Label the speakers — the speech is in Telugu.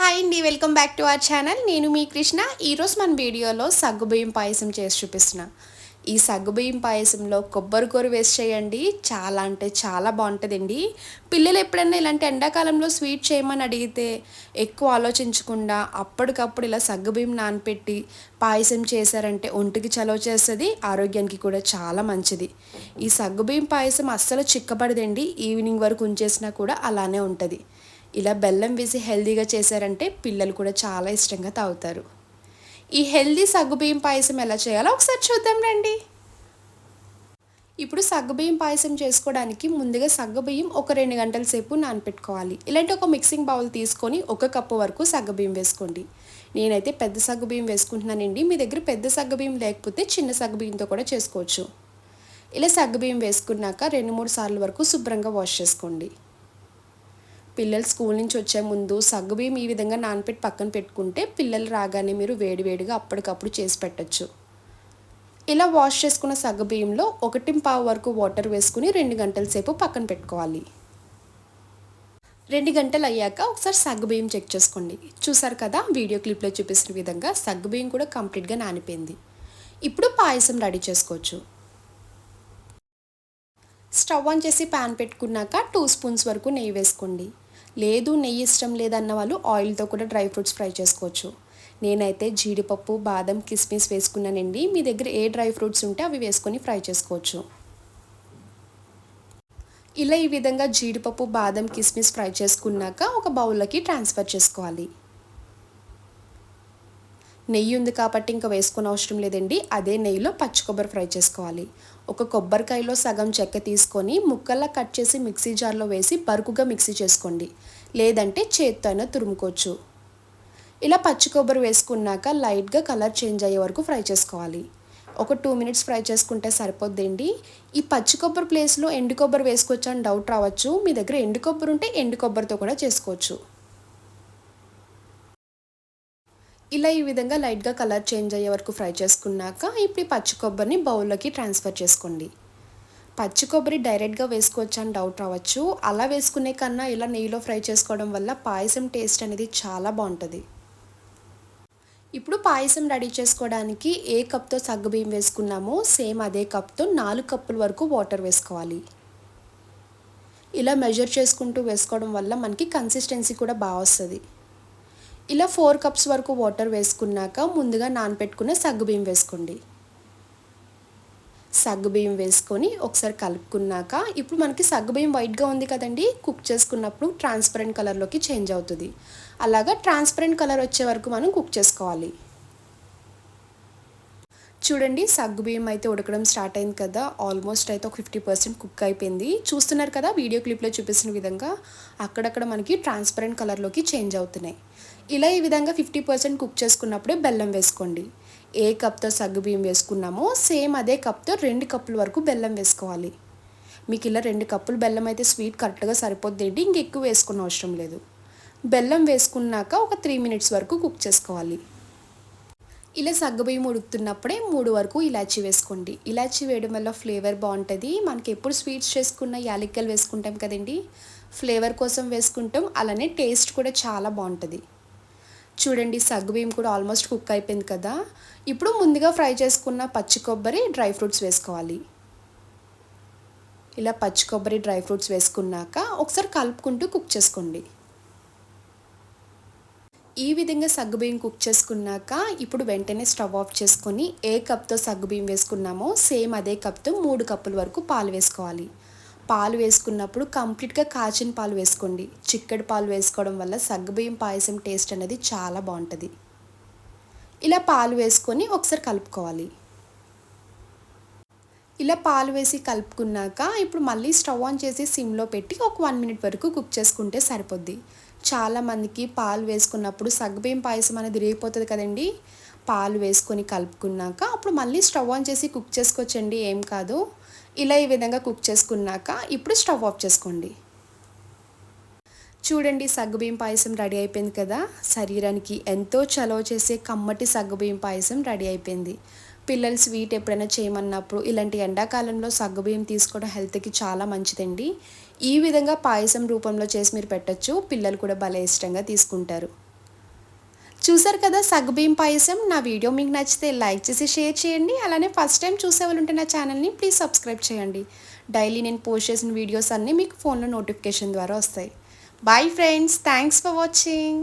Speaker 1: హాయ్ అండి. Welcome back to our channel నేను మీ కృష్ణ. ఈరోజు మన వీడియోలో సగ్గుబియ్యం పాయసం చేసి చూపిస్తున్నా. ఈ సగ్గుబియ్యం పాయసంలో కొబ్బరి కూర వేసి చేయండి. చాలా అంటే చాలా బాగుంటుందండి. పిల్లలు ఎప్పుడైనా ఇలాంటి ఎండాకాలంలో స్వీట్ చేయమని అడిగితే ఎక్కువ ఆలోచించకుండా అప్పటికప్పుడు ఇలా సగ్గుబియ్యం నానపెట్టి పాయసం చేశారంటే ఒంటికి చలవ చేస్తుంది ఆరోగ్యానికి కూడా చాలా మంచిది. ఈ సగ్గుబియ్యం పాయసం అస్సలు చిక్కబడదండి. ఈవినింగ్ వరకు ఉంచేసినా కూడా అలానే ఉంటుంది. ఇలా బెల్లం వేసి హెల్దీగా చేశారంటే పిల్లలు కూడా చాలా ఇష్టంగా తాగుతారు. ఈ హెల్దీ సగ్గుబియ్యం పాయసం ఎలా చేయాలో ఒకసారి చూద్దాం రండి. ఇప్పుడు సగ్గుబియ్యం పాయసం చేసుకోవడానికి ముందుగా సగ్గుబియ్యం ఒక రెండు గంటల సేపు నానపెట్టుకోవాలి. ఇలాంటి ఒక మిక్సింగ్ బౌల్ తీసుకొని ఒక కప్పు వరకు సగ్గుబియ్యం వేసుకోండి. నేనైతే పెద్ద సగ్గుబియ్యం వేసుకుంటున్నానండి. మీ దగ్గర పెద్ద సగ్గుబియ్యం లేకపోతే చిన్న సగ్గుబియ్యంతో కూడా చేసుకోవచ్చు. ఇలా సగ్గుబియ్యం వేసుకున్నాక రెండు మూడు సార్లు వరకు శుభ్రంగా వాష్ చేసుకోండి. పిల్లలు స్కూల్ నుంచి వచ్చే ముందు సగ్గుబియ్యం ఈ విధంగా నానపెట్టి పక్కన పెట్టుకుంటే పిల్లలు రాగానే మీరు వేడివేడిగా అప్పటికప్పుడు చేసి పెట్టచ్చు. ఇలా వాష్ చేసుకున్న సగ్గుబియ్యంలో ఒకటి పావు వరకు వాటర్ వేసుకుని రెండు గంటల సేపు పక్కన పెట్టుకోవాలి. రెండు గంటలు అయ్యాక ఒకసారి సగ్గుబియ్యం చెక్ చేసుకోండి. చూసారు కదా వీడియో క్లిప్లో చూపిస్తున్న విధంగా సగ్గుబియ్యం కూడా కంప్లీట్గా నానిపోయింది. ఇప్పుడు పాయసం రెడీ చేసుకోవచ్చు. స్టవ్ ఆన్ చేసి ప్యాన్ పెట్టుకున్నాక టూ స్పూన్స్ వరకు నెయ్యి వేసుకోండి. లేదు నెయ్యి ఇష్టం లేదన్న వాళ్ళు ఆయిల్తో కూడా డ్రై ఫ్రూట్స్ ఫ్రై చేసుకోవచ్చు. నేనైతే జీడిపప్పు బాదం కిస్మిస్ వేసుకున్నానండి. మీ దగ్గర ఏ డ్రై ఫ్రూట్స్ ఉంటే అవి వేసుకొని ఫ్రై చేసుకోవచ్చు. ఇలా ఈ విధంగా జీడిపప్పు బాదం కిస్మిస్ ఫ్రై చేసుకున్నాక ఒక బౌల్లోకి ట్రాన్స్ఫర్ చేసుకోవాలి. నెయ్యి ఉంది కాబట్టి ఇంకా వేసుకునే అవసరం లేదండి. అదే నెయ్యిలో పచ్చి కొబ్బరి ఫ్రై చేసుకోవాలి. ఒక కొబ్బరికాయలో సగం చెక్క తీసుకొని ముక్కల్లా కట్ చేసి మిక్సీ జార్లో వేసి బరుకుగా మిక్సీ చేసుకోండి. లేదంటే చేత్తో అయినా తురుముకోవచ్చు. ఇలా పచ్చి కొబ్బరి వేసుకున్నాక లైట్గా కలర్ చేంజ్ అయ్యే వరకు ఫ్రై చేసుకోవాలి. ఒక టూ మినిట్స్ ఫ్రై చేసుకుంటే సరిపోద్దండి. ఈ పచ్చి కొబ్బరి ప్లేస్లో ఎండు కొబ్బరి వేసుకోవచ్చు అని డౌట్ రావచ్చు. మీ దగ్గర ఎండు కొబ్బరి ఉంటే ఎండు కొబ్బరితో కూడా చేసుకోవచ్చు. ఇలా ఈ విధంగా లైట్గా కలర్ చేంజ్ అయ్యే వరకు ఫ్రై చేసుకున్నాక ఇప్పుడు ఈ పచ్చి కొబ్బరిని బౌల్లోకి ట్రాన్స్ఫర్ చేసుకోండి. పచ్చి కొబ్బరి డైరెక్ట్గా వేసుకోవచ్చు అని డౌట్ రావచ్చు. అలా వేసుకునే కన్నా ఇలా నెయ్యిలో ఫ్రై చేసుకోవడం వల్ల పాయసం టేస్ట్ అనేది చాలా బాగుంటుంది. ఇప్పుడు పాయసం రెడీ చేసుకోవడానికి ఏ కప్తో సగ్గుబియ్యం వేసుకున్నామో సేమ్ అదే కప్తో నాలుగు కప్పుల వరకు వాటర్ వేసుకోవాలి. ఇలా మెజర్ చేసుకుంటూ వేసుకోవడం వల్ల మనకి కన్సిస్టెన్సీ కూడా బాగా వస్తుంది. ఇలా ఫోర్ కప్స్ వరకు వాటర్ వేసుకున్నాక ముందుగా నానపెట్టుకున్న సగ్గుబియ్యం వేసుకోండి. సగ్గుబియ్యం వేసుకొని ఒకసారి కలుపుకున్నాక ఇప్పుడు మనకి సగ్గుబియ్యం వైట్గా ఉంది కదండి కుక్ చేసుకున్నప్పుడు ట్రాన్స్పరెంట్ కలర్లోకి చేంజ్ అవుతుంది. అలాగా ట్రాన్స్పరెంట్ కలర్ వచ్చే వరకు మనం కుక్ చేసుకోవాలి. చూడండి సగ్గుబియ్యం అయితే ఉడకడం స్టార్ట్ అయింది కదా. ఆల్మోస్ట్ అయితే ఒక ఫిఫ్టీ పర్సెంట్ కుక్ అయిపోయింది. చూస్తున్నారు కదా వీడియో క్లిప్లో చూపిస్తున్న విధంగా అక్కడక్కడ మనకి ట్రాన్స్పరెంట్ కలర్లోకి చేంజ్ అవుతున్నాయి. ఇలా ఈ విధంగా ఫిఫ్టీ పర్సెంట్ కుక్ చేసుకున్నప్పుడే బెల్లం వేసుకోండి. ఏ కప్తో సగ్గుబియ్యం వేసుకున్నామో సేమ్ అదే కప్తో రెండు కప్పుల వరకు బెల్లం వేసుకోవాలి. మీకు ఇలా రెండు కప్పులు బెల్లం అయితే స్వీట్ కరెక్ట్గా సరిపోద్ది ఏంటి? ఇంకెక్కువ వేసుకున్న అవసరం లేదు. బెల్లం వేసుకున్నాక ఒక త్రీ మినిట్స్ వరకు కుక్ చేసుకోవాలి. ఇలా సగ్గుబియ్యం ఉడుకుతున్నప్పుడే మూడు వరకు ఇలాచీ వేసుకోండి. ఇలాచీ వేయడం వల్ల ఫ్లేవర్ బాగుంటుంది. మనకి ఎప్పుడు స్వీట్స్ చేసుకున్న యాలక్కలు వేసుకుంటాం కదండి. ఫ్లేవర్ కోసం వేసుకుంటాం. అలానే టేస్ట్ కూడా చాలా బాగుంటుంది. చూడండి సగ్గుబియ్యం కూడా ఆల్మోస్ట్ కుక్ అయిపోయింది కదా. ఇప్పుడు ముందుగా ఫ్రై చేసుకున్న పచ్చి కొబ్బరి డ్రై ఫ్రూట్స్ వేసుకోవాలి. ఇలా పచ్చి కొబ్బరి డ్రై ఫ్రూట్స్ వేసుకున్నాక ఒకసారి కలుపుకుంటూ కుక్ చేసుకోండి. ఈ విధంగా సగ్గుబియ్యం కుక్ చేసుకున్నాక ఇప్పుడు వెంటనే స్టవ్ ఆఫ్ చేసుకొని ఏ కప్తో సగ్గుబియ్యం వేసుకున్నామో సేమ్ అదే కప్తో మూడు కప్పుల వరకు పాలు వేసుకోవాలి. పాలు వేసుకున్నప్పుడు కంప్లీట్గా కాచిన పాలు వేసుకోండి. చిక్కడి పాలు వేసుకోవడం వల్ల సగ్గుబియ్యం పాయసం టేస్ట్ అనేది చాలా బాగుంటుంది. ఇలా పాలు వేసుకొని ఒకసారి కలుపుకోవాలి. ఇలా పాలు వేసి కలుపుకున్నాక ఇప్పుడు మళ్ళీ స్టవ్ ఆన్ చేసి సిమ్లో పెట్టి ఒక వన్ మినిట్ వరకు కుక్ చేసుకుంటే సరిపోద్ది. చాలామందికి పాలు వేసుకున్నప్పుడు సగ్గుబియ్యం పాయసం అనేది రేగిపోతుంది కదండి. పాలు వేసుకొని కలుపుకున్నాక అప్పుడు మళ్ళీ స్టవ్ ఆన్ చేసి కుక్ చేసుకోవచ్చండి ఏం కాదు. ఇలా ఈ విధంగా కుక్ చేసుకున్నాక ఇప్పుడు స్టవ్ ఆఫ్ చేసుకోండి. చూడండి సగ్గుబియ్యం పాయసం రెడీ అయిపోయింది కదా. శరీరానికి ఎంతో చలవ చేసే కమ్మటి సగ్గుబియ్యం పాయసం రెడీ అయిపోయింది. పిల్లలు స్వీట్ ఎప్పుడైనా చేయమన్నప్పుడు ఇలాంటి ఎండాకాలంలో సగ్గుబియ్యం తీసుకోవడం హెల్త్కి చాలా మంచిదండి. ఈ విధంగా పాయసం రూపంలో చేసి మీరు పెట్టచ్చు. పిల్లలు కూడా భలే ఇష్టంగా తీసుకుంటారు. చూసారు కదా సగ్గుబియ్యం పాయసం? నా వీడియో మీకు నచ్చితే లైక్ చేసి షేర్ చేయండి. అలానే ఫస్ట్ టైం చూసే వాళ్ళు ఉంటే నా ఛానల్ని ప్లీజ్ సబ్స్క్రైబ్ చేయండి. డైలీ నేను పోస్ట్ చేసిన వీడియోస్ అన్నీ మీకు ఫోన్లో నోటిఫికేషన్ ద్వారా వస్తాయి. Bye friends. Thanks for watching.